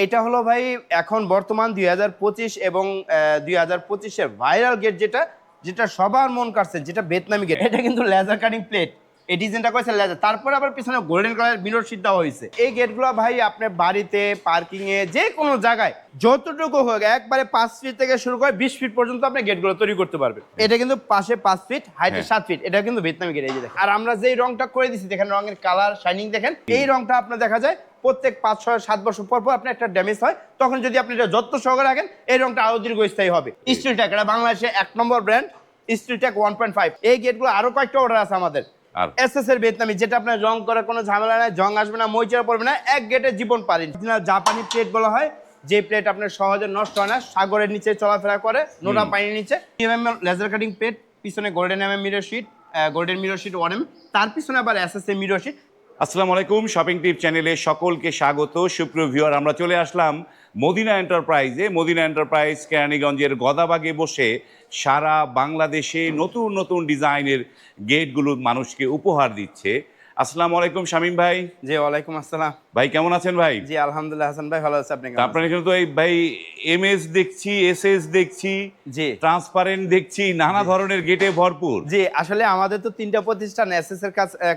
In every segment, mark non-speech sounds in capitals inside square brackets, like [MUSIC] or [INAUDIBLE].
এটা হলো ভাই এখন বর্তমান দুই হাজার পঁচিশ এবং দুই হাজার পঁচিশের ভাইরাল গেট যেটা যেটা সবার মন কাটছে যেটা বেতনামি গেট এটা কিন্তু লেজার কাটিং প্লেট এই ডিজাইনটা করেছে লেজার তারপরে আবার পিছনে গোল্ডেন কালার মিরর শীট দেওয়া হয়েছে এই গেটগুলো ভাই আপনার বাড়িতে পার্কিং এ যে কোনো জায়গায় যতটুকু হোক একবারে পাঁচ ফিট থেকে শুরু করে বিশ ফিট পর্যন্ত আপনি গেটগুলো তৈরি করতে পারবেন। এটা কিন্তু পাশে পাঁচ ফিট হাইটে হ্যাঁ। সাত ফিট এটা কিন্তু ভিয়েতনামি গেট এই যে। আর আমরা যেই রংটা করে দিচ্ছি দেখেন রঙের কালার শাইনিং দেখেন এই রংটা আপনার দেখা যায় প্রত্যেক পাঁচ ছয় সাত বছর পর পর আপনার একটা ড্যামেজ হয়। তখন যদি আপনি এটা যত্ন সহকারে রাখেন এই রংটা আরও দীর্ঘস্থায়ী হবে। স্টিল ট্যাক এটা বাংলাদেশে এক নম্বর ব্র্যান্ড স্টিল ট্যাক ওয়ান পয়েন্ট ফাইভ এই গেটগুলো আরও কয়েকটা অর্ডার আছে আমাদের। আর এস এস এর ভিয়েতনামি যেটা আপনার রং করার কোনো ঝামেলা নাই জং আসবে না মইচার পড়বে না এক গেটে জীবন পারি জাপানি প্লেট বলা হয় যে প্লেট আপনার সহজে নষ্ট হয় না সাগরের নিচে চলাফেরা করে নোনা পানির নিচে। লেজার কাটিং প্লেট পিছনে golden M mirror sheet golden mirror sheet one M তার পিছনে আবার এস এস এর মিরর শিট আসসালামু আলাইকুম শপিং টিপ চ্যানেলে সকলকে স্বাগত সুপ্রিয় ভিউয়ার আমরা চলে আসলাম মদিনা এন্টারপ্রাইজে মদিনা এন্টারপ্রাইজ কেরানীগঞ্জের গদাবাগে বসে সারা বাংলাদেশে নতুন নতুন ডিজাইনের গেটগুলো মানুষকে উপহার দিচ্ছে। আসসালামু আলাইকুম শামীম ভাই। জি ওয়ালাইকুম আসসালাম। ভাই কেমন আছেন ভাই? জি আলহামদুলিল্লাহ হাসান ভাই ভালো আছে আপনি কেমন আপনার এখানে তো এই ভাই এম এস দেখছি এস এস দেখছি? জি। ট্রান্সপারেন্ট দেখছি নানা ধরনের গেটে ভরপুর। জি আসলে আমাদের তো তিনটা প্রতিষ্ঠান এসএস এর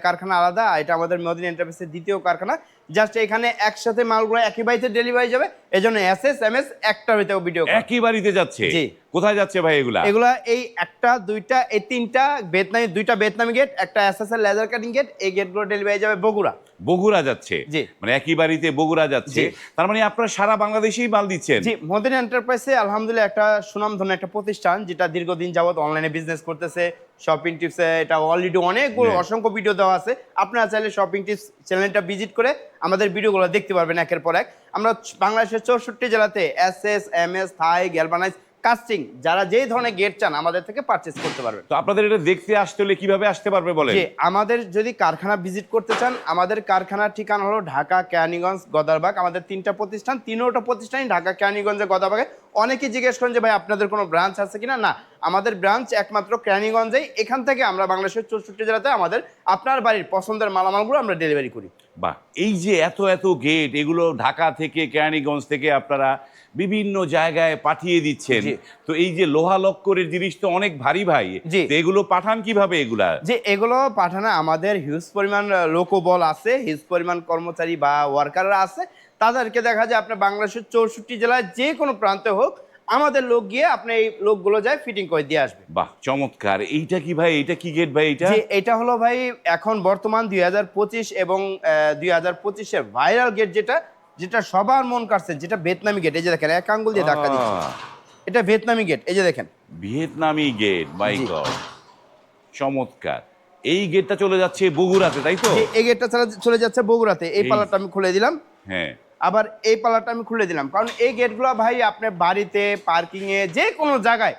কারখানা আলাদা এটা আমাদের মদিনা এন্টারপ্রাইজের দ্বিতীয় কারখানা। জাস্ট এখানে একসাথে মালগুলো একই বাড়িতে ডেলিভারি যাবে এজন্য এসএস এমএস একটা হইতেও ভিডিও একই বাড়িতে যাচ্ছে? জি। কোথায় যাচ্ছে ভাই এগুলা? এগুলা এই একটা দুইটা এই তিনটা বেতনামি দুইটা বেতনামি গেট একটা এসএস এর লেজার কাটিং গেট এই গেটগুলো ডেলিভারি যাবে বগুড়া। বগুড়া যাচ্ছে? জি। মানে একই বাড়িতে বগুড়া যাচ্ছে? তার মানে আপনারা সারা বাংলাদেশেই মাল দিচ্ছেন? জি মদিনা এন্টারপ্রাইজে আলহামদুলিল্লাহ একটা সুনামধন্য একটা প্রতিষ্ঠান যেটা দীর্ঘদিন যাবত অনলাইনে বিজনেস করতেছে। শপিং টিপসে এটা অলরেডি অনেকগুলো। অসংখ্য ভিডিও দেওয়া আছে আপনারা চাইলে শপিং টিপস চ্যানেলটা ভিজিট করে আমাদের ভিডিওগুলো দেখতে পারবেন একের পর এক আমরা বাংলাদেশের চৌষট্টি জেলাতে S S M S Thai galvanize casting যারা যেই ধরনের গেট চান আমাদের থেকে পারচেস করতে পারবেন। তো আপনাদের এটা দেখতে আসতে হলে কীভাবে আসতে পারবে বলে যে আমাদের যদি কারখানা ভিজিট করতে চান আমাদের কারখানার ঠিকানা হলো ঢাকা কেরানীগঞ্জ গদারবাগ। আমাদের তিনটা প্রতিষ্ঠান তিনোটা প্রতিষ্ঠানই ঢাকা কেরানীগঞ্জে গদারবাগে। অনেকেই জিজ্ঞেস করেন যে ভাই আপনাদের কোনো ব্রাঞ্চ আছে কিনা? না আমাদের ব্রাঞ্চ একমাত্র কেরানীগঞ্জেই। এখান থেকে আমরা বাংলাদেশের চৌষট্টি জেলাতে আমাদের আপনার বাড়ির পছন্দের মালামালগুলো আমরা ডেলিভারি করি। বা এই যে এত এত গেট এগুলো ঢাকা থেকে কেরানীগঞ্জ থেকে আপনারা বিভিন্ন জায়গায় পাঠিয়ে দিচ্ছেন। তো এই যে লোহা লক্করের জিনিস তো অনেক ভারী ভাই। এগুলো পাঠান কীভাবে এগুলা? যে এগুলো পাঠানো আমাদের হিউজ পরিমাণ লোকবল আছে হিউজ পরিমাণ কর্মচারী বা ওয়ার্কাররা আছে। তাদেরকে দেখা যায় আপনার বাংলাদেশের চৌষট্টি জেলায় যে কোনো প্রান্তে হোক আমাদের লোক গিয়ে আপনি এই লোকগুলো যায় ফিটিং করে দিয়ে আসবে। বাহ চমৎকার। এইটা কি ভাই? এইটা কি গেট ভাই এইটা? যে এটা হলো ভাই এখন বর্তমান দুই হাজার পঁচিশ এবং দুই হাজার পঁচিশের ভাইরাল গেট যেটা যেটা সবার মন কাটছে যেটা ভিয়েতনামি গেট এই যে দেখেন এক আঙ্গুল দিয়ে ধাক্কা দিচ্ছে। এটা ভিয়েতনামি গেট এই যে দেখেন। ভিয়েতনামি গেট বাই গড। চমৎকার। এই গেটটা চলে যাচ্ছে বগুড়াতে তাই তো? এই গেটটা চলে যাচ্ছে বগুড়াতে। এই পাল্লাটা আমি খুলে দিলাম। হ্যাঁ। আবার এই পাল্লাটা আমি খুলে দিলাম। কারণ এই গেটগুলো ভাই আপনার বাড়িতে পার্কিং এ যে কোনো জায়গায়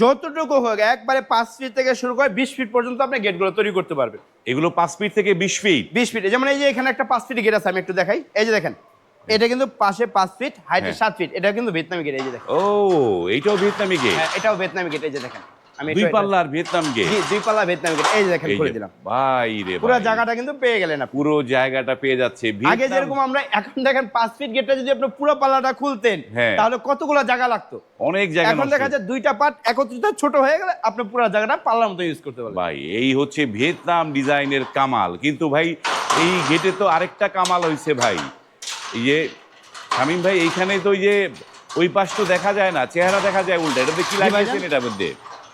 যতটুকু হোক একবারে পাঁচ ফিট থেকে শুরু করে বিশ ফিট পর্যন্ত আপনি গেটগুলো তৈরি করতে পারবেন। এগুলো পাঁচ ফিট থেকে বিশ ফিট বিশ ফিট যেমন এই যে এখানে একটা পাঁচ ফিট গেট আছে আমি একটু দেখাই। এই যে দেখেন এটা কিন্তু পাশে পাঁচ ফিট হাইটে হ্যাঁ। সাত ফিট এটা কিন্তু ভিয়েতনামি গেট এই যে দেখেন। ও এইটাও ভিয়েতনামি গেট হ্যাঁ, এটাও ভিয়েতনামি গেট এই যে দেখেন। আমি দুই পাল্লার ভিয়েতনাম গেট জি দুই পাল্লা ভিয়েতনামি গেট এই যে দেখেন খুলে দিলাম। ভাই রে পুরো জায়গাটা কিন্তু পেয়ে গেলেন আপনি। পুরো জায়গাটা পেয়ে যাচ্ছে। আগে যেরকম আমরা এখন দেখেন পাঁচ ফিট গেটটা যদি আপনি পুরো পাল্লাটা খুলতেন হ্যাঁ। তাহলে কতগুলো জায়গা লাগতো? অনেক জায়গা এখন দেখা যায় দুইটা পার্ট একত্রিত ছোট হয়ে গেলে আপনি পুরো জায়গাটা পাল্লার মতো ইউজ করতে পারবেন। ভাই এই হচ্ছে ভিয়েতনাম ডিজাইনের কামাল। কিন্তু ভাই এই গেটে তো আরেকটা কামাল হয়েছে ভাই। এই যে শামীম ভাই এইখানে তো ওই যে ওই পাশ তো দেখা যায় না চেহারা দেখা যায় উল্টা। এটাতে কি। লাগিয়েছেন এটার মধ্যে?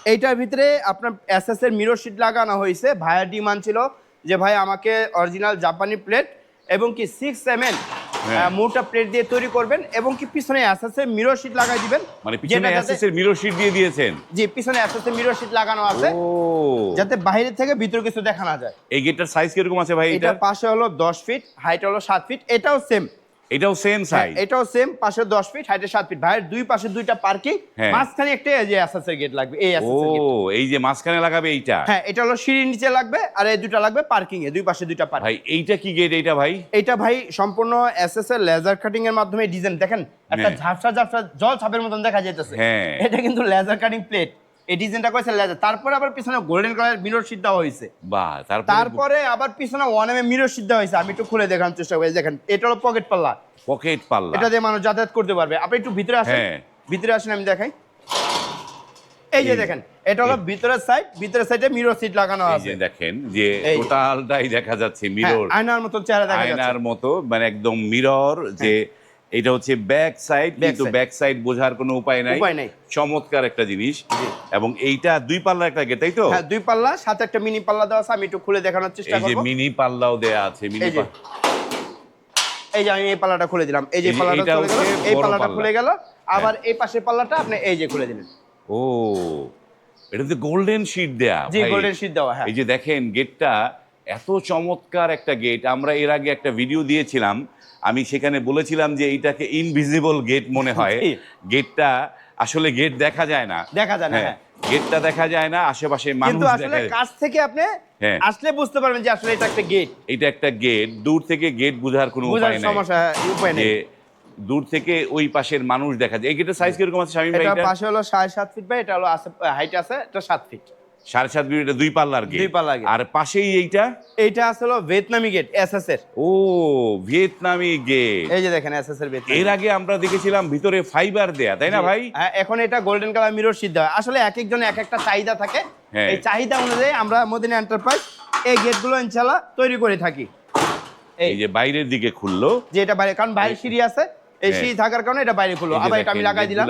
এইটার ভিতরে আপনার এসএস এর মিরর শিট লাগানো হয়েছে ভাইয়ার ডিমান্ড ছিল যে ভাই আমাকে অরিজিনাল জাপানি প্লেট এবং কি সিক্স এম এল হ্যাঁ। মোটা প্লেট দিয়ে তৈরি করবেন এবং কি পিছনে এসএস এর মিরর শিট লাগাই দিবেন। মানে পিছনে যাতে- এর মিরর শিট দিয়ে দিয়েছেন? জি পিছনে এসএস এর মিরর শিট লাগানো আছে ও। যাতে বাইরে থেকে ভিতরে কিছু দেখা না যায়। এই গেটটার সাইজ কীরকম আছে ভাই এটা এটা পাশে হলো দশ ফিট হাইট হলো সাত ফিট এটাও সেম এটাও সেম সাইজ এটাও সেম পাশে দশ ফিট হাইটে সাত ফিট ভাইয়ের দুই পাশে দুইটা পার্কিং হ্যাঁ। মাঝখানে একটা এই যে এসএসএর গেট লাগবে এই ও এর গেট এই যে মাঝখানে লাগাবে এইটা? হ্যাঁ এটা হলো সিঁড়ির নিচে লাগবে আর এই দুইটা লাগবে পার্কিং এ দুই পাশে দুইটা পার্কিং ভাই এইটা কি গেট এইটা ভাই? এটা ভাই সম্পূর্ণ এর লেজার কাটিং এর মাধ্যমে ডিজাইন দেখেন একটা হ্যাঁ। ঝাপসা ঝাপসা জল ছাপের মতন দেখা যাইতেছে। হ্যাঁ। এটা কিন্তু লেজার কাটিং প্লেট এই ডিজাইনটা করেছে লেজার তারপরে আবার পিছনে গোল্ডেন কালার মিরর হয়েছে। বাহ তারপরে তারপরে আবার পিছনে ওয়ান এম মিরর হয়েছে। আমি একটু খুলে দেখানোর চেষ্টা করি। দেখেন এটা হলো পকেট পাল্লা পকেট পাল্লা এটা দিয়ে মানুষ যাতায়াত করতে পারবে। আপনি একটু ভিতরে আসেন। হ্যাঁ। ভিতরে আসেন আমি দেখাই। এই যে দেখেন এটা হলো ভিতরের সাইড ভিতরের সাইডে মিরর সিট লাগানো আছে। দেখেন যে টোটালটাই দেখা যাচ্ছে হ্যাঁ, মিরর আয়নার মতো চেহারা দেখা যাচ্ছে। আয়নার মতো মানে একদম মিরর যে এটা হচ্ছে ব্যাক সাইড কিন্তু ব্যাক সাইড বোঝার কোনো উপায় নাই। উপায় নাই। চমৎকার একটা জিনিস। এবং এইটা দুই পাল্লার একটা গেট তাই তো? হ্যাঁ দুই পাল্লা সাথে একটা মিনি পাল্লা দেওয়া আছে আমি একটু খুলে দেখানোর চেষ্টা করব এই যে মিনি পাল্লাও দেয়া আছে মিনি এই যে। এই যে আমি এই পাল্লাটা খুলে দিলাম। এই যে পাল্লাটা খুলে গেল এই পাল্লাটা খুলে গেল। আবার এই পাশের পাল্লাটা আপনি এই যে খুলে দিলেন। ও এটা তো গোল্ডেন শীট দেয়া জি গোল্ডেন শীট দেওয়া হ্যাঁ। এই যে দেখেন গেটটা এত চমৎকার একটা গেট আমরা এর আগে একটা ভিডিও দিয়েছিলাম। আমি সেখানে বলেছিলাম যে এইটাকে ইনভিজিবল গেট মনে হয়। [LAUGHS] গেটটা আসলে গেট দেখা যায় না। দেখা যায় না হ্যাঁ হ্যাঁ। গেটটা দেখা যায় না আশেপাশে মানুষ আসলে কাছ থেকে আপনি হ্যাঁ। আসলে বুঝতে পারবেন যে আসলে এটা একটা গেট এটা একটা গেট দূর থেকে গেট বোঝার কোনো উপায় নাই। সমস্যা হ্যাঁ, উপায় নেই। দূর থেকে ওই পাশের মানুষ দেখা যায়। এই গেটের সাইজ কীরকম আছে স্বামী ভাই? এটা পাশে হলো সাড়ে সাত ফিট বাই এটা হলো আছে হাইট আছে এটা সাত ফিট সাড়ে সাত মিনিট দুই পাল্লার গেট দুই পাল্লার আর পাশেই এইটা? এইটা আছে হলো ভিয়েতনামি গেট এসএস এর। ও ভিয়েতনামি গেট এই যে দেখেন এসএস এর এর আগে আমরা দেখেছিলাম ভিতরে ফাইবার দেয়া তাই না ভাই? হ্যাঁ এখন এটা গোল্ডেন কালার মিরর শীট দেওয়া। আসলে এক একজন এক একটা চাহিদা থাকে। হ্যাঁ। এই চাহিদা অনুযায়ী আমরা মদিনা এন্টারপ্রাইজ এই গেটগুলো ইনশাল্লাহ তৈরি করে থাকি। এই যে বাইরের দিকে খুললো। যে এটা বাইরে কারণ বাইরে সিঁড়ি আছে এই হ্যাঁ। সিঁড়ি থাকার কারণে এটা বাইরে খুললো। আবার এটা আমি লাগাই দিলাম।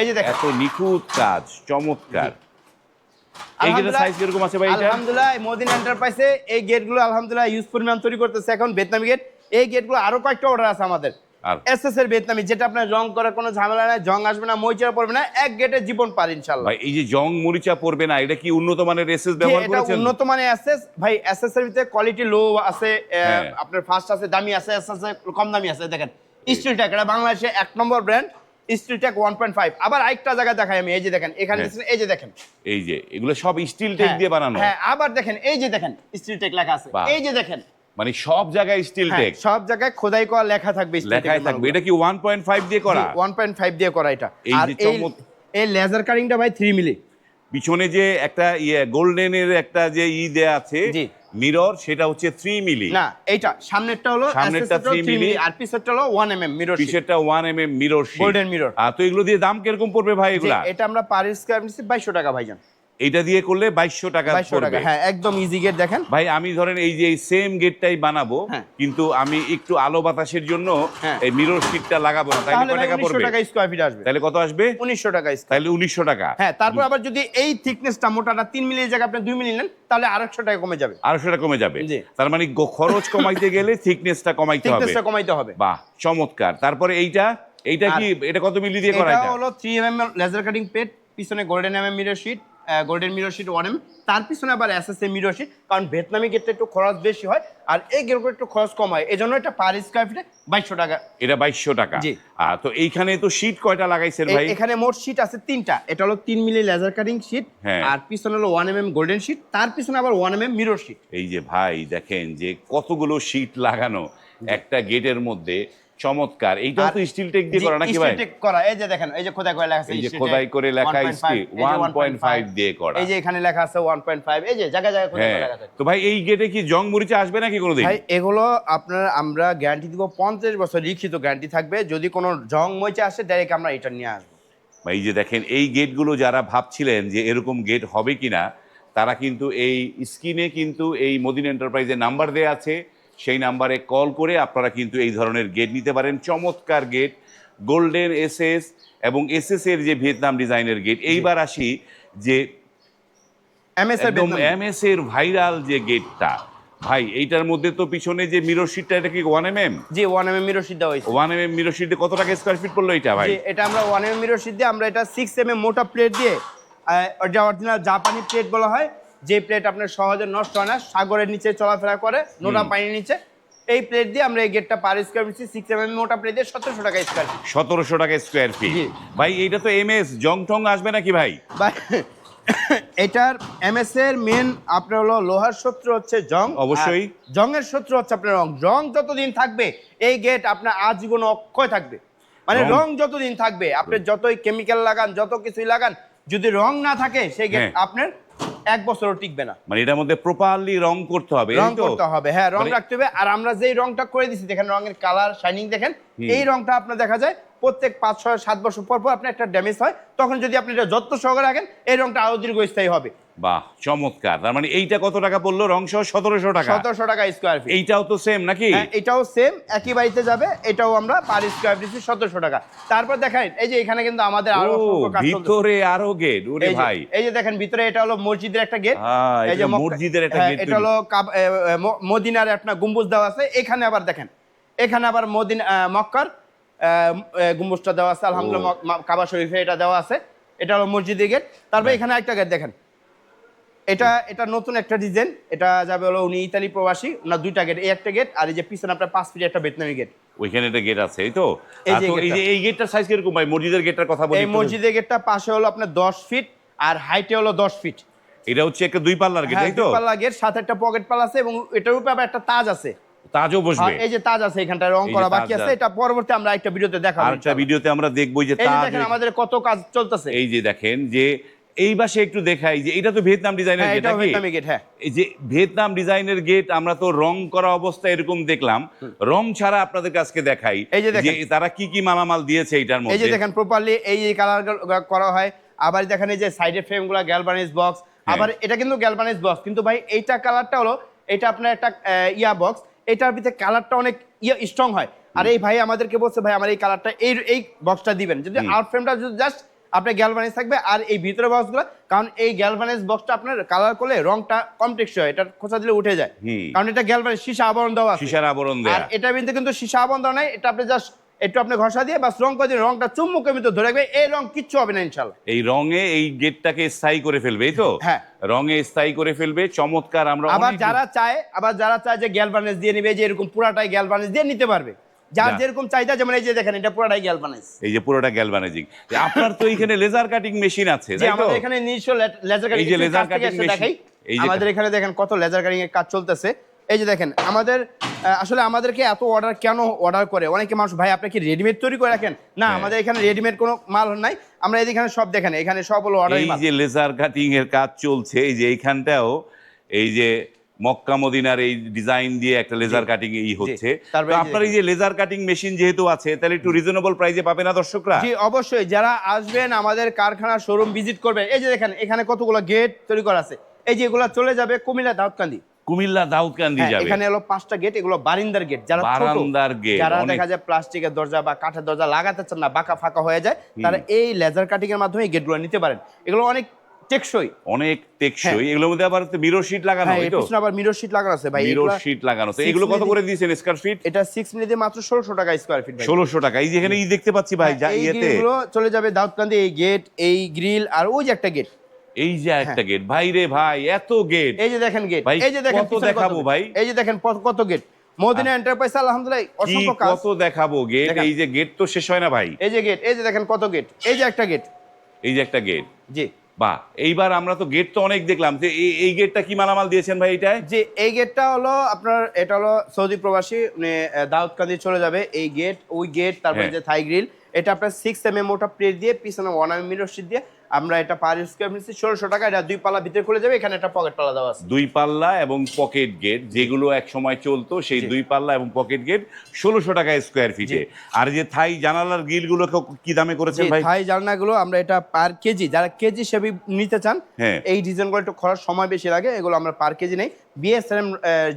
এই যে দেখেন। এত নিখুঁত কাজ চমৎকার। সাইজ কীরকম আছে ভাই এটা? আলহামদুলিল্লাহ মদিনা এন্টারপ্রাইজে এই গেটগুলো আলহামদুলিল্লাহ ইউজ পরিমাণ তৈরি করতেছে এখন ভিয়েতনামি গেট। এই গেটগুলো আরও কয়েকটা অর্ডার আছে আমাদের। এসএস এর ভিয়েতনামি যেটা আপনার রং করার কোনো ঝামেলা নাই জং আসবে না মইচারা পড়বে না এক গেটে জীবন পার ইনশাল্লাহ ভাই এই যে জং মরিচা পড়বে না এটা কি উন্নত মানের এসএস ব্যবহার এটা উন্নত মানের এসএস ভাই এসএস এর ভিতরে কোয়ালিটি লো আছে হ্যাঁ। আপনার ফার্স্ট আছে দামি আছে এসএস কম দামি আছে দেখেন। স্টিল ট্যাক এটা বাংলাদেশে এক নম্বর ব্র্যান্ড স্টিল ট্যাক ওয়ান পয়েন্ট ফাইভ আবার আরেকটা জায়গায় দেখাই আমি এই যে দেখেন এখানে হ্যাঁ। এই যে দেখেন। এই যে এগুলো সব স্টিল টেক হ্যাঁ, দিয়ে বানানো। হ্যাঁ আবার দেখেন এই যে দেখেন স্টিল টেক লেখা আছে। এই যে দেখেন। মানে সব জায়গায় স্টিল হ্যাঁ, টেক সব জায়গায় খোদাই করা লেখা থাকবে লেখাই থাকবে। এটা কি 1.5 দিয়ে করা? ওয়ান পয়েন্ট ফাইভ দিয়ে করা এটা। এই আর যে এই লেজার কাটিংটা ভাই থ্রি মিলি পিছনে যে একটা ইয়ে গোল্ডেনের একটা যে ই দেয়া আছে। মিরর সেটা হচ্ছে 3 মিলি না এইটা সামনেরটা হলো সামনেরটা accessory 3 3 মিলি, আর পিছেরটা হলো ওয়ান এম এম মিরর পিছেরটা 1 এমএম মিরর গোল্ডেন মিরর আর তো এগুলো দিয়ে দাম কীরকম পড়বে ভাই এগুলা? এটা আমরা পার স্কয়ার নিচ্ছি বাইশশো টাকা ভাইজান। এটা দিয়ে করলে 2200 টাকা বাইশশো টাকা পড়বে। হ্যাঁ একদম ইজি গেট দেখেন। ভাই আমি ধরেন এই যে সেম গেটটাই বানাবো হ্যাঁ। কিন্তু আমি একটু আলো বাতাসের জন্য হ্যাঁ। এই মিরর শিটটা লাগাবো না তাহলে কয় টাকা পড়বে? টাকা স্কোয়ার ফিট আসবে। তাহলে কত আসবে? উনিশশো টাকা square। তাহলে 1900 টাকা। হ্যাঁ তারপর আবার যদি এই থিকনেসটা মোটাটা তিন মিলির জায়গায় আপনি দুই মিলি নেন তাহলে আরেকশো টাকা কমে যাবে। আড়াইশো টাকা কমে যাবে। তার মানে খরচ কমাইতে গেলে থিকনেসটা কমাইতে হবে। থিকনেসটা কমাইতে হবে। বাহ চমৎকার। তারপরে এইটা এইটা কি এটা কত মিলি দিয়ে করা এটা হলো three M M laser cutting plate পিছনে golden M M mirror sheet golden mirror sheet one M তার পিছনে আবার এস এস এ মিরর শিট কারণ ভিয়েতনামি গেটটা একটু খরচ বেশি হয় আর এই গেটগুলো একটু খরচ কম হয়। এই জন্য এটা পার স্কোয়ার ফিটে বাইশশো টাকা। এটা বাইশশো টাকা। জি। তো এইখানে তো শীট কয়টা লাগাইছেন ভাই? এখানে মোট শিট আছে তিনটা। এটা হলো তিন মিলি লেজার কাটিং শিট। আর পিছনে হলো one M M golden sheet তার পিছনে আবার one M M mirror sheet এই যে ভাই দেখেন যে কতগুলো শীট লাগানো একটা গেটের মধ্যে। চমৎকার। স্টিল টেক দিয়ে করা নাকি ভাই? করা। এই যে দেখেন এই যে খোদাই করে লেখা আছে এই যে খোদাই করে লেখা 1.5, স্টিল 1.5 দিয়ে করা। এই যে এখানে লেখা আছে 1.5 এই যে জায়গায় জায়গায় খোদাই হ্যাঁ। করে লেখা থাকে তো ভাই এই গেটে কি জং মরিচা আসবে নাকি কোনোদিন? ভাই এগুলো আপনার আমরা গ্যারান্টি দিব পঞ্চাশ বছর লিখিত গ্যারান্টি থাকবে। যদি কোনো জং মইচা আসে ডাইরেক্ট আমরা এটা নিয়ে আসব। এই যে দেখেন এই গেটগুলো যারা ভাবছিলেন যে এরকম গেট হবে কিনা তারা কিন্তু এই স্ক্রিনে কিন্তু এই মদিন এন্টারপ্রাইজের নাম্বার দেওয়া আছে। সেই নাম্বারে কল করে আপনারা কিন্তু এই ধরনের গেট নিতে পারেন। চমৎকার গেট গোল্ডেন এসএস এবং এসএস এর যে ভিয়েতনাম ডিজাইনের গেট এইবার আসি যে একদম এমএস এর ভাইরাল যে গেটটা ভাই এইটার মধ্যে তো পিছনে যে মিরর শিটটা এটা কি ওয়ান এম এম জি one M M mirror sheet দেওয়া হয়েছে। ওয়ান এম এম মিরর শিটে কত টাকা স্কোয়ার ফিট পড়ল এটা ভাই? এটা আমরা ওয়ান এম মিরর শিট দিয়ে আমরা এটা সিক্স এম এম মোটা প্লেট দিয়ে ওটা অরিজিনাল জাপানি প্লেট বলা হয়। যে প্লেট আপনার সহজে নষ্ট হয় না সাগরের নিচে চলাফেরা করে নোনা পানির নিচে এই প্লেট দিয়ে আমরা এই গেটটা per square feet six M M মোটা প্লেট দিয়ে সতেরোশো টাকা স্কোয়ার ফিট সতেরোশো টাকা স্কোয়ার ফিট জি। ভাই এইটা তো এম এস জং টং আসবে নাকি ভাই? বা এটার এমএস এর মেন আপনার হলো লোহার শত্রু হচ্ছে জং। অবশ্যই। আর জংয়ের শত্রু হচ্ছে আপনার রং। রং যতদিন থাকবে এই গেট আপনার আজীবন অক্ষয় থাকবে। মানে রং- রং যতদিন থাকবে আপনি যতই কেমিক্যাল লাগান যত কিছুই লাগান যদি রং না থাকে সেই গেট হ্যাঁ। আপনার এক বছরও টিকবে না। মানে এটার মধ্যে প্রপারলি রং করতে হবে রং করতে হবে হ্যাঁ রং মানে- রাখতে হবে। আর আমরা যেই রংটা করে দিচ্ছি দেখেন রঙের কালার শাইনিং দেখেন এই রংটা আপনার দেখা যায় প্রত্যেক পাঁচ ছয় সাত বছর পর পর আপনার একটা ড্যামেজ হয় তখন যদি আপনি এটা যত্ন সহকারে রাখেন এই রংটা আরও দীর্ঘস্থায়ী হবে। বাহ চমৎকার। তার মানে এইটা কত টাকা পড়ল? রং সহ সতেরোশো টাকা। সতেরোশো টাকা স্কোয়ার ফিট এইটাও তো সেম নাকি? হ্যাঁ এটাও সেম একই বাড়িতে যাবে এটাও আমরা পার স্কোয়ার ফিট সতেরোশো টাকা। তারপর দেখেন এই যে এখানে কিন্তু আমাদের আরও। ভিতরে আরও গেট ওরে এই যে- ভাই। এই যে দেখেন ভিতরে এটা হলো মসজিদের একটা গেট হ্যাঁ, এই যে মসজিদের একটা হ্যাঁ, গেট এটা হলো মদিনার একটা গম্বুজ দেওয়া আছে এখানে আবার দেখেন এখানে আবার মদিনা মক্কার গম্বুজটা দেওয়া আছে আলহামদুলিল্লাহ কাবা শরীফে এটা দেওয়া আছে। এটা হলো মসজিদের গেট তারপর হ্যাঁ। এখানে একটা গেট দেখেন। এটা এটা নতুন একটা ডিজাইন এটা যাবে হলো উনি ইতালি প্রবাসী ওনার দুইটা গেট এই একটা গেট আর এই যে পিছনে আপনার পাঁচ ফিট একটা বেতনামি গেট ওইখানে একটা গেট আছে এই তো? এই যে এই গেটটা। গেটটার সাইজ কীরকম ভাই? মসজিদের গেটটার কথা বলি এই মসজিদের গেটটা পাশে হলো আপনার দশ ফিট আর হাইটে হলো দশ ফিট এটা হচ্ছে একটা দুই পাল্লার গেট হ্যাঁ তাই তো? পাল্লা গেট সাথে একটা পকেট পাল আছে এবং এটার উপরে আবার একটা তাজ আছে। তাজও বসবে। এই যে তাজ আছে এখানটা রং করা বাকি আছে। এটা পরবর্তী আমরা একটা ভিডিওতে দেখাবো আর একটা ভিডিওতে আমরা দেখব যে তাজ দেখেন আমাদের কত কাজ চলতেছে। এই যে দেখেন যে এই পাশে একটু দেখাই যে এটা তো ভিয়েতনাম ডিজাইনের হ্যাঁ গেট ভিয়েতনামি গেট হ্যাঁ। এই যে ভিয়েতনাম ডিজাইনের গেট আমরা তো রং করা অবস্থায় এরকম দেখলাম। রং ছাড়া আপনাদের কাছকে দেখাই এই যে দেখেন। তারা কি কি মালামাল দিয়েছে এটার এই যে মধ্যে। দেখেন প্রপারলি এই যে কালার করা হয়। আবার দেখেন এই যে সাইডের ফ্রেমগুলা গ্যালভানাইজ বক্স হ্যাঁ। আবার এটা কিন্তু গ্যালভানাইজ বক্স কিন্তু ভাই এইটা কালারটা হলো এটা আপনার একটা ইয়া বক্স এটার ভিতরে কালারটা অনেক ইয়া স্ট্রং হয়। আর এই ভাই আমাদেরকে বলছে ভাই আমার এই কালারটা এই এই বক্সটা দিবেন। যদি আউট ফ্রেমটা যদি জাস্ট আপনার গ্যালভানাইজ থাকবে আর এই ভিতরে বক্সগুলো কারণ এই গ্যালভানাইজ বক্সটা আপনার কালার করলে রংটা কম টেকসই হয় এটা খোঁচা দিলে উঠে যায়। কারণ এটা গ্যালভানাইজ সীসা আবরণ দেওয়া শিশার আবরণ আর দেয়া এটা কিন্তু কিন্তু সীসা আবরণ দেওয়া নাই এটা আপনি জাস্ট একটু আপনি ঘষা দিয়ে বাস রং করে দিন রংটা চুম্বকের মতো ধরে রাখবে এই রং কিচ্ছু হবে না ইনশাল্লাহ। এই রঙে এই গেটটাকে স্থায়ী করে ফেলবে এই তো? হ্যাঁ। রঙে স্থায়ী করে ফেলবে চমৎকার আমরা আবার যারা চায় আবার যারা চায় যে গ্যালভানিজ দিয়ে নিবে যে এরকম পুরাটাই গ্যালভানিজ দিয়ে নিতে পারবে। যার যেরকম চাহিদা যেমন এই যে দেখেন এটা পুরাটাই গ্যালভানিজ এই যে পুরোটা গ্যালভানাইজিং আপনার তো এখানে লেজার কাটিং মেশিন আছে যে তাই তো? আমাদের এখানে নিজস্ব লেজার কাটিং এই যে দেখাই। এই যে- আমাদের এখানে দেখেন কত লেজার কাটিং এর কাজ চলতেছে। এই যে দেখেন আমাদের আসলে আমাদেরকে এত অর্ডার কেন অর্ডার করে? অনেকে মানুষ ভাই আপনি কি রেডিমেড তৈরি করে রাখেন? না হ্যাঁ। আমাদের এখানে রেডিমেড কোনো মাল নাই। আমরা এখানে সব দেখেন এখানে সব হলো অর্ডার এই যে লেজার কাটিং এর কাজ চলছে এই যে এইখানটাও এই যে মক্কা মদিনার এই ডিজাইন দিয়ে একটা লেজার কাটিং এই হচ্ছে আপনার এই যে লেজার কাটিং মেশিন যেহেতু আছে তাহলে একটু রিজনেবল প্রাইসে পাবে না দর্শকরা? জি অবশ্যই। যারা আসবেন আমাদের কারখানা শোরুম ভিজিট করবেন এই যে দেখেন এখানে কতগুলো গেট তৈরি করা আছে। এই যে এগুলো চলে যাবে কুমিল্লা দাউদকান্দি। কুমিল্লা দাউদকান্দি হ্যাঁ, যাবে। এখানে হলো পাঁচটা গেট এগুলো বারিন্দার গেট যারা ছোট বারান্দার গেট যারা দেখা যায় প্লাস্টিকের দরজা বা কাঠের দরজা লাগাতে চান না বাঁকা ফাঁকা হয়ে যায় তারা এই লেজার কাটিং এর মাধ্যমে এই গেটগুলো নিতে পারেন। এগুলো অনেক টেকসই। অনেক টেকসই। এগুলোর মধ্যে আবার মিরর শিট লাগানো হ্যাঁ হয় তো? পিছনে আবার মিরর শিট লাগানো আছে ভাই। মিরর এগুলা- শিট লাগানো six এগুলো কত করে দিয়েছেন স্কয়ার ফিট এটা সিক্স মিনিটে মাত্র ষোলোশো টাকা স্কোয়ার ফিট ভাই। ষোলোশো টাকা। এই যেখানে ই দেখতে পাচ্ছি ভাই যা হ্যাঁ, ইয়েতে। গ্রিলগুলো চলে যাবে দাউদকান্দি এই গেট এই গ্রিল আর ওই যে একটা গেট এই যে একটা গেট ভাই রে ভাই এত গেট এই যে দেখেন গেট এই যে দেখেন কত দেখাবো ভাই? এই যে দেখেন কত- গেট মদিনা এন্টারপ্রাইজ আলহামদুলিল্লাহ অসংখ্য কাজ। কত দেখাবো গেট এই যে গেট তো শেষ হয় না ভাই। এই যে গেট এই যে দেখেন কত গেট এই যে একটা গেট এই যে একটা গেট জি। বাহ এইবার আমরা তো গেট তো অনেক দেখলাম। যে এই গেটটা কি মালামাল দিয়েছেন ভাই এটায় যে এই গেটটা হলো আপনার এটা হলো সৌদি প্রবাসী মানে দাউদ দাউদকান্দি চলে যাবে। এই গেট ওই গেট তারপরে হ্যাঁ। যে থাই গ্রিল এটা আপনার সিক্স এম এম ওটা প্লেট দিয়ে পিছনে ওয়ান এম মিরর শীট দিয়ে আমরা এটা পার স্কোয়ার মিটার ষোলোশো টাকা এটা দুই পাল্লা ভিতরে খুলে যাবে এখানে একটা পকেট পাল্লা দেওয়া আছে। দুই পাল্লা এবং পকেট গেট যেগুলো এক সময় চলতো সেই দুই পাল্লা এবং পকেট গেট ষোলোশো টাকা স্কোয়ার ফিটে আর যে থাই জানালার গিলগুলো কি দামে করেছেন যে ভাই? থাই জানলাগুলো আমরা এটা পার কেজি যারা কেজি হিসেবে নিতে চান হ্যাঁ। এই ডিজাইনগুলো একটু খরচ সময় বেশি লাগে এগুলো আমরা পার কেজি নেই। বিএসএম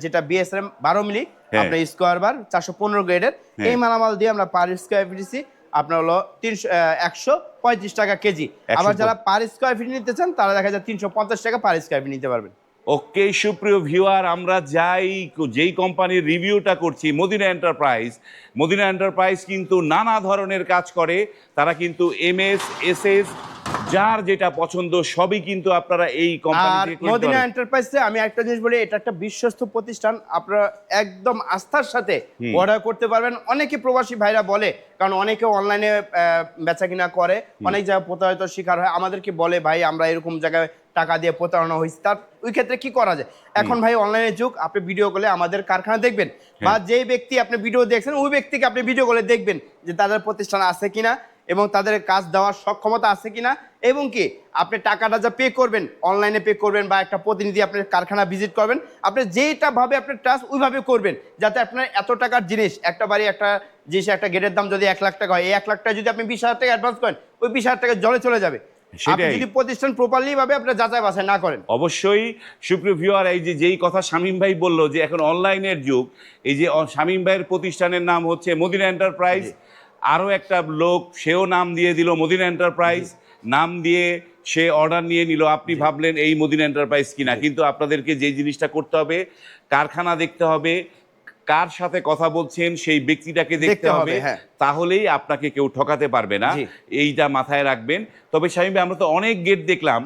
যেটা বিএসএম বারো মিলি। আপনার স্কোয়ার বার চারশো পনেরো গ্রেডের হ্যাঁ। এই মালামাল দিয়ে আমরা পার স্কোয়ার ফিটেছি আপনার হলো তিনশো একশো পঁয়ত্রিশ টাকা কেজি। আবার যারা পার স্কোয়ার ফিট নিতে চান তারা দেখা যায় তিনশো পঞ্চাশ টাকা পার স্কোয়ার ফিট নিতে পারবেন। ওকে সুপ্রিয় ভিউয়ার আমরা যাই যেই কোম্পানির রিভিউটা করছি মদিনা এন্টারপ্রাইজ। মদিনা এন্টারপ্রাইজ কিন্তু নানা ধরনের কাজ করে। তারা কিন্তু এম এস এস এস যার যেটা পছন্দ সবই কিন্তু আপনারা এই কোম্পানি মদিনা এন্টারপ্রাইজে আমি একটা জিনিস বলি এটা একটা বিশ্বস্ত প্রতিষ্ঠান। আপনারা একদম আস্থার সাথে। অর্ডার করতে পারবেন। অনেকে প্রবাসী ভাইরা বলে কারণ অনেকে অনলাইনে বেচা কিনা করে। অনেক জায়গায় প্রতারিত শিকার হয়। আমাদেরকে বলে ভাই আমরা এরকম জায়গায় টাকা দিয়ে প্রতারণা হয়েছি তার ওই ক্ষেত্রে কি করা যায়? এখন ভাই অনলাইনে যুগ আপনি ভিডিও করলে আমাদের কারখানা দেখবেন। বা যেই ব্যক্তি আপনি ভিডিও দেখছেন ওই ব্যক্তিকে আপনি ভিডিও করে দেখবেন যে তাদের প্রতিষ্ঠান আছে কিনা এবং তাদের কাজ দেওয়ার সক্ষমতা আছে কিনা। এবং কি আপনি টাকাটা যা পে করবেন অনলাইনে পে করবেন বা একটা প্রতিনিধি আপনার কারখানা ভিজিট করবেন আপনি যেইটা ভাবে আপনার ট্রাস্ট ওইভাবে করবেন যাতে আপনার এত টাকার জিনিস একটা বাড়ি একটা জিনিস একটা গেটের দাম যদি এক লাখ টাকা হয় এই এক লাখ টাকা যদি আপনি বিশ হাজার টাকা অ্যাডভান্স করেন ওই বিশ হাজার টাকা জলে চলে যাবে। আপনি যদি প্রতিষ্ঠান প্রপারলি ভাবে আপনার যাচাই বাছাই না করেন। অবশ্যই সুপ্রিয় ভিউয়ার এই যে যেই কথা শামীম ভাই বলল যে এখন অনলাইনের যুগ এই যে শামীম ভাইয়ের প্রতিষ্ঠানের নাম হচ্ছে মদিনা এন্টারপ্রাইজ আরও একটা লোক সেও নাম দিয়ে দিল মদিনা এন্টারপ্রাইজ নাম দিয়ে সে অর্ডার নিয়ে নিল আপনি ভাবলেন এই মদিনা এন্টারপ্রাইজ কিনা। কিন্তু আপনাদেরকে যে জিনিসটা করতে হবে কারখানা দেখতে হবে কার সাথে কথা বলছেন সেই ব্যক্তিটাকে দেখতে হবে, হ্যাঁ। তাহলেই আপনাকে কেউ ঠকাতে পারবে না। এইটা মাথায় রাখবেন। তবে ভাই আমরা তো অনেক গেট দেখলাম।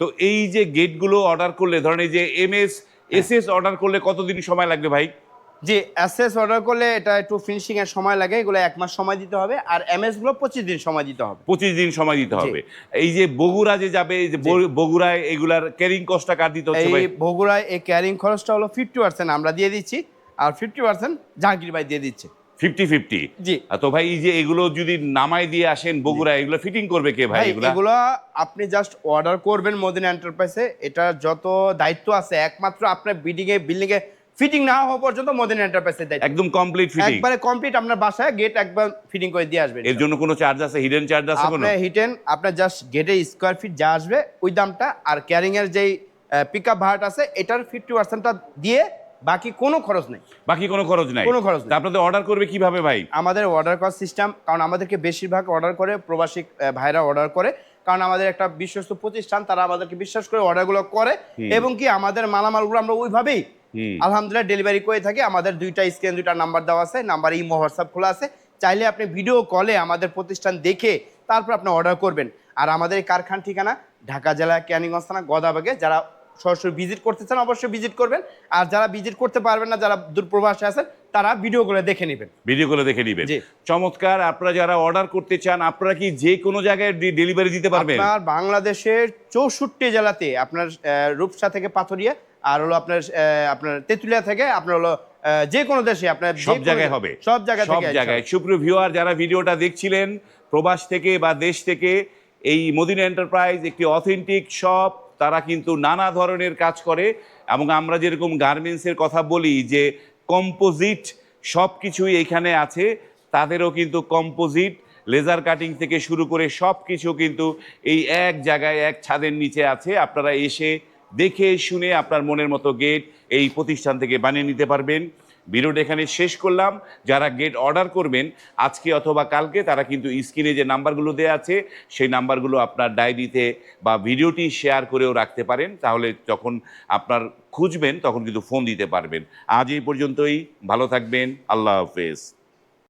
তো এই যে গেটগুলো অর্ডার করলে ধরেন এই যে M S S S order করলে কতদিন সময় লাগবে ভাই? জি অ্যাসেস অর্ডার করলে এটা একটু ফিনিশিং এর সময় লাগে এগুলো এক মাস সময় দিতে হবে আর এমএসগুলো পঁচিশ দিন সময় দিতে হবে। পঁচিশ দিন সময় দিতে হবে। এই যে বগুড়া যে যাবে এই যে বগুড়ায় এগুলার ক্যারিং কস্টটা কার দিতে হচ্ছে ভাই? এই বগুড়ায় এই ক্যারিং খরচটা হলো ফিফটি পার্সেন্ট আমরা দিয়ে দিচ্ছি আর ফিফটি পার্সেন্ট জাহাঙ্গীর ভাই দিয়ে দিচ্ছে। ফিফটি ফিফটি জি। তো ভাই এই যে এগুলো যদি নামাই দিয়ে আসেন বগুড়া এগুলো ফিটিং করবে কে ভাই এগুলো? এগুলো আপনি জাস্ট অর্ডার করবেন মদিনা এন্টারপ্রাইজে এটা যত দায়িত্ব আছে একমাত্র আপনার বিল্ডিং এ বিল্ডিং এ ফিটিং না হওয়া পর্যন্ত মদিনা এন্টারপ্রাইজের দায়িত্ব। একদম কমপ্লিট ফিটিং একবারে কমপ্লিট আপনার বাসায় গেট একবার ফিটিং করে দিয়ে আসবেন। এর জন্য কোনো চার্জ আছে? হিডেন চার্জ আছে কোনো? আপনার হিটেন আপনার জাস্ট গেটে স্কোয়ার ফিট যা আসবে ওই দামটা। আর ক্যারিং এর যেই পিক আপ ভাড়াটা আছে এটার ফিফটি পার্সেন্টটা দিয়ে বাকি কোনো খরচ নেই। বাকি কোনো খরচ নাই? কোনো খরচ নেই। আপনাদের অর্ডার করবে কীভাবে ভাই? আমাদের অর্ডার করার সিস্টেম কারণ আমাদেরকে বেশিরভাগ অর্ডার করে প্রবাসী ভাইরা অর্ডার করে। কারণ আমাদের একটা বিশ্বস্ত প্রতিষ্ঠান তারা আমাদেরকে বিশ্বাস করে অর্ডারগুলো করে। এবং কি আমাদের মালামালগুলো আমরা ওইভাবেই। আলহামদুলিল্লাহ ডেলিভারি করে থাকে। আমাদের দুইটা স্ক্রিন দুইটা নাম্বার দেওয়া আছে নাম্বার ইমো হোয়াটসঅ্যাপ খোলা আছে। চাইলে আপনি ভিডিও কলে আমাদের প্রতিষ্ঠান দেখে তারপর আপনি অর্ডার করবেন। আর আমাদের কারখান ঠিকানা ঢাকা জেলা ক্যানিগঞ্জ থানা গদাবাগে। যারা সরাসরি ভিজিট করতে চান অবশ্যই ভিজিট করবেন। আর যারা ভিজিট করতে পারবেন না যারা দূরপ্রবাসে আছেন তারা ভিডিওগুলো দেখে নেবেন। ভিডিও করে দেখে নেবেন। চমৎকার আপনারা যারা অর্ডার করতে চান আপনারা কি যে কোনো জায়গায় ডেলিভারি দিতে পারবেন? আপনার বাংলাদেশের চৌষট্টি জেলাতে আপনার রূপসা থেকে পাথরিয়া আর হলো আপনার আপনার তেঁতুলিয়া থেকে আপনার হলো যে কোনো দেশে আপনার সব জায়গায় হবে। সব জায়গায় সব জায়গায়। সুপ্রিয় ভিউয়ার যারা ভিডিওটা দেখছিলেন প্রবাস থেকে বা দেশ থেকে এই মদিনা এন্টারপ্রাইজ একটি অথেন্টিক শপ তারা কিন্তু নানা ধরনের কাজ করে। এবং আমরা যেরকম গার্মেন্টসের কথা বলি যে কম্পোজিট সব কিছুই এখানে আছে তাদেরও কিন্তু কম্পোজিট লেজার কাটিং থেকে শুরু করে সব কিছু কিন্তু এই এক জায়গায় এক ছাদের নিচে আছে। আপনারা এসে দেখে শুনে আপনার মনের মতো গেট এই প্রতিষ্ঠান থেকে বানিয়ে নিতে পারবেন। ভিডিওটা এখানে শেষ করলাম। যারা গেট অর্ডার করবেন, আজকে অথবা কালকে, তারা কিন্তু স্ক্রিনে যে নাম্বারগুলো দেওয়া আছে, সেই নাম্বারগুলো আপনার ডায়েরিতে বা ভিডিওটি শেয়ার করেও রাখতে পারেন। তাহলে যখন আপনার খুঁজবেন, তখন কিন্তু ফোন দিতে পারবেন। আজ এই পর্যন্তই। ভালো থাকবেন। আল্লাহ হাফেজ।